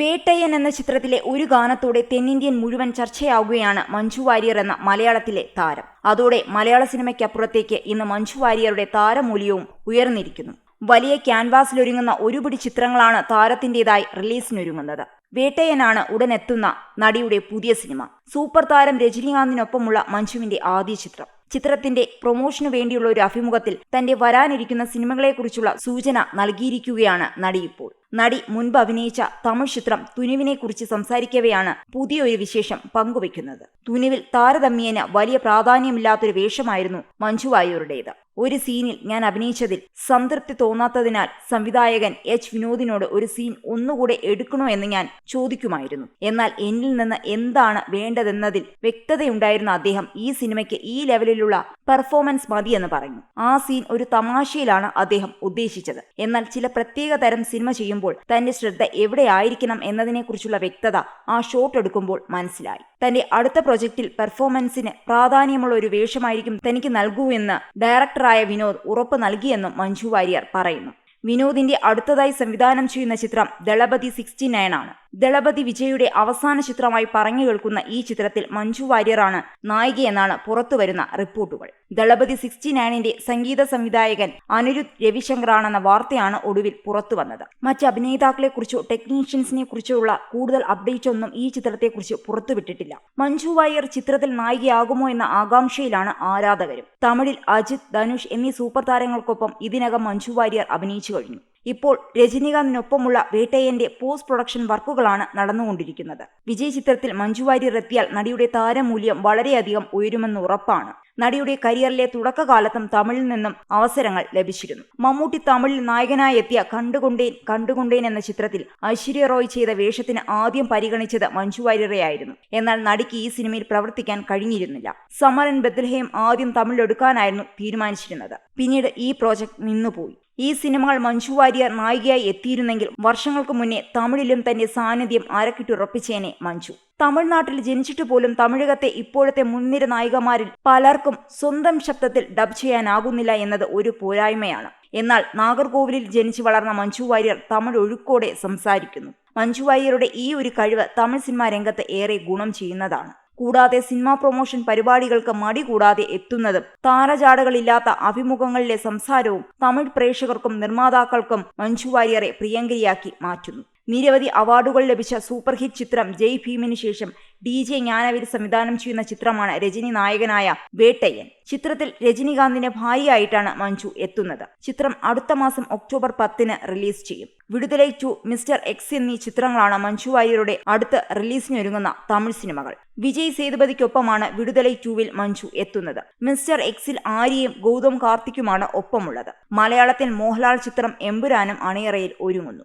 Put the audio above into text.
വേട്ടയ്യൻ എന്ന ചിത്രത്തിലെ ഒരു ഗാനത്തോടെ തെന്നിന്ത്യൻ മുഴുവൻ ചർച്ചയാവുകയാണ് മഞ്ജു വാര്യർ എന്ന മലയാളത്തിലെ താരം. അതോടെ മലയാള സിനിമയ്ക്കപ്പുറത്തേക്ക് ഇന്ന് മഞ്ജു വാര്യരുടെ താരമൂല്യവും ഉയർന്നിരിക്കുന്നു. വലിയ ക്യാൻവാസിലൊരുങ്ങുന്ന ഒരുപിടി ചിത്രങ്ങളാണ് താരത്തിന്റേതായി റിലീസിനൊരുങ്ങുന്നത്. വേട്ടയനാണ് ഉടനെത്തുന്ന നടിയുടെ പുതിയ സിനിമ. സൂപ്പർ താരം രജനീകാന്തിനൊപ്പമുള്ള മഞ്ജുവിന്റെ ആദ്യ ചിത്രം. ചിത്രത്തിന്റെ പ്രൊമോഷനു വേണ്ടിയുള്ള ഒരു അഭിമുഖത്തിൽ തന്റെ വരാനിരിക്കുന്ന സിനിമകളെക്കുറിച്ചുള്ള സൂചന നൽകിയിരിക്കുകയാണ് നടിയിപ്പോൾ. നടി മുൻപ് അഭിനയിച്ച തമിഴ് ചിത്രം തുനുവിനെക്കുറിച്ച് സംസാരിക്കവെയാണ് പുതിയൊരു വിശേഷം പങ്കുവെക്കുന്നത് തുനുവിൽ താരതമ്യേന വലിയ പ്രാധാന്യമില്ലാത്തൊരു വേഷമായിരുന്നു മഞ്ജു വാര്യരുടേത്. ഒരു സീനിൽ ഞാൻ അഭിനയിച്ചതിൽ സംതൃപ്തി തോന്നാത്തതിനാൽ സംവിധായകൻ എച്ച് വിനോദിനോട് ഒരു സീൻ ഒന്നുകൂടെ എടുക്കണോ എന്ന് ഞാൻ ചോദിക്കുമായിരുന്നു. എന്നാൽ എന്നിൽ നിന്ന് എന്താണ് വേണ്ടതെന്നതിൽ വ്യക്തതയുണ്ടായിരുന്ന അദ്ദേഹം ഈ സിനിമയ്ക്ക് ഈ ലെവലിലുള്ള പെർഫോമൻസ് മതിയെന്ന് പറഞ്ഞു. ആ സീൻ ഒരു തമാശയിലാണ് അദ്ദേഹം ഉദ്ദേശിച്ചത്. എന്നാൽ ചില പ്രത്യേക തരം സിനിമ ചെയ്യുമ്പോൾ തന്റെ ശ്രദ്ധ എവിടെയായിരിക്കണം എന്നതിനെക്കുറിച്ചുള്ള വ്യക്തത ആ ഷോട്ട് എടുക്കുമ്പോൾ മനസ്സിലായി. തന്റെ അടുത്ത പ്രൊജക്റ്റിൽ പെർഫോമൻസിന് പ്രാധാന്യമുള്ള ഒരു വേഷമായിരിക്കും തനിക്ക് നൽകൂ എന്ന് ഡയറക്ടറായ വിനോദ് ഉറപ്പ് നൽകിയെന്നും മഞ്ജു വാര്യർ പറയുന്നു. വിനോദിന്റെ അടുത്തതായി സംവിധാനം ചെയ്യുന്ന ചിത്രം ദളപതി സിക്സ്റ്റി നയൻ ആണ്. ദളപതി വിജയുടെ അവസാന ചിത്രമായി പറഞ്ഞു കേൾക്കുന്ന ഈ ചിത്രത്തിൽ മഞ്ജു വാര്യറാണ് നായികയെന്നാണ് പുറത്തുവരുന്ന റിപ്പോർട്ടുകൾ. ദളപതി സിക്സ്റ്റി നയനിന്റെ സംഗീത സംവിധായകൻ അനിരുദ്ധ് രവിശങ്കറാണെന്ന വാർത്തയാണ് ഒടുവിൽ പുറത്തുവന്നത് മറ്റ് അഭിനേതാക്കളെക്കുറിച്ചോ ടെക്നീഷ്യൻസിനെ കുറിച്ചോ ഉള്ള കൂടുതൽ അപ്ഡേറ്റ് ഒന്നും ഈ ചിത്രത്തെക്കുറിച്ച് പുറത്തുവിട്ടിട്ടില്ല. മഞ്ജു വാര്യർ ചിത്രത്തിൽ നായികയാകുമോ എന്ന ആകാംക്ഷയിലാണ് ആരാധകരും. തമിഴിൽ അജിത് ധനുഷ് എന്നീ സൂപ്പർ താരങ്ങൾക്കൊപ്പം ഇതിനകം മഞ്ജു വാര്യർ അഭിനയിച്ചു കഴിഞ്ഞു. ഇപ്പോൾ രജനീകാന്തിനൊപ്പമുള്ള വേട്ടയന്റെ പോസ്റ്റ് പ്രൊഡക്ഷൻ വർക്കുകളാണ് നടന്നുകൊണ്ടിരിക്കുന്നത്. വിജയ് ചിത്രത്തിൽ മഞ്ജു വാര്യർ എത്തിയാൽ നടിയുടെ താരമൂല്യം വളരെയധികം ഉയരുമെന്ന് ഉറപ്പാണ്. നടിയുടെ കരിയറിലെ തുടക്കകാലത്തും തമിഴിൽ നിന്നും അവസരങ്ങൾ ലഭിച്ചിരുന്നു. മമ്മൂട്ടി തമിഴിൽ നായകനായി എത്തിയ കണ്ടുകൊണ്ടേൻ കണ്ടുകൊണ്ടേൻ എന്ന ചിത്രത്തിൽ ഐശ്വര്യ റോയ് ചെയ്ത വേഷത്തിന് ആദ്യം പരിഗണിച്ചത് മഞ്ജു വാര്യറെയായിരുന്നു എന്നാൽ നടിക്ക് ഈ സിനിമയിൽ പ്രവർത്തിക്കാൻ കഴിഞ്ഞിരുന്നില്ല. സമരൻ ബദ്ലഹേം ആദ്യം തമിഴിലെടുക്കാനായിരുന്നു തീരുമാനിച്ചിരുന്നത്. പിന്നീട് ഈ പ്രോജക്ട് നിന്നുപോയി. ഈ സിനിമകൾ മഞ്ജു വാര്യർ നായികയായി എത്തിയിരുന്നെങ്കിൽ വർഷങ്ങൾക്ക് മുന്നേ തമിഴിലും തന്റെ സാന്നിധ്യം അരക്കിട്ടുറപ്പിച്ചേനെ മഞ്ജു. തമിഴ്നാട്ടിൽ ജനിച്ചിട്ട് പോലും തമിഴകത്തെ ഇപ്പോഴത്തെ മുൻനിര നായികമാരിൽ പലർക്കും സ്വന്തം ശബ്ദത്തിൽ ഡബ് ചെയ്യാനാകുന്നില്ല എന്നത് ഒരു പോരായ്മയാണ്. എന്നാൽ നാഗർകോവിലിൽ ജനിച്ചു വളർന്ന മഞ്ജു വാര്യർ തമിഴ് ഒഴുക്കോടെ സംസാരിക്കുന്നു. മഞ്ജു വാര്യരുടെ ഈ ഒരു കഴിവ് തമിഴ് സിനിമാ രംഗത്ത് ഏറെ ഗുണം ചെയ്യുന്നതാണ്. കൂടാതെ സിനിമാ പ്രൊമോഷൻ പരിപാടികൾക്ക് മടി കൂടാതെ എത്തുന്നതും. താരജാടകളില്ലാത്ത അഭിമുഖങ്ങളിലെ സംസാരവും തമിഴ് പ്രേക്ഷകർക്കും നിർമ്മാതാക്കൾക്കും മഞ്ജു വാര്യറെ പ്രിയങ്കരിയാക്കി മാറ്റുന്നു. നിരവധി അവാർഡുകൾ ലഭിച്ച സൂപ്പർ ഹിറ്റ് ചിത്രം ജയ് ഭീമിന് ശേഷം ഡി ജെ ജ്ഞാനവീർ സംവിധാനം ചെയ്യുന്ന ചിത്രമാണ് രജനി നായകനായ വേട്ടയ്യൻ. ചിത്രത്തിൽ രജനികാന്തിന്റെ ഭാര്യയായിട്ടാണ് മഞ്ജു എത്തുന്നത്. ചിത്രം അടുത്ത മാസം ഒക്ടോബർ പത്തിന് റിലീസ് ചെയ്യും. വിടുതലൈ ടു മിസ്റ്റർ എക്സ് എന്നീ ചിത്രങ്ങളാണ് മഞ്ജു വാര്യരുടെ അടുത്ത് റിലീസിനൊരുങ്ങുന്ന തമിഴ് സിനിമകൾ. വിജയ് സേതുപതിക്കൊപ്പമാണ് വിടുതലൈ ടൂവിൽ മഞ്ജു എത്തുന്നത്. മിസ്റ്റർ എക്സിൽ ആര്യയും ഗൗതം കാർത്തിക്കുമാണ് ഒപ്പമുള്ളത്. മലയാളത്തിൽ മോഹൻലാൽ ചിത്രം എമ്പുരാനും അണിയറയിൽ ഒരുങ്ങുന്നു.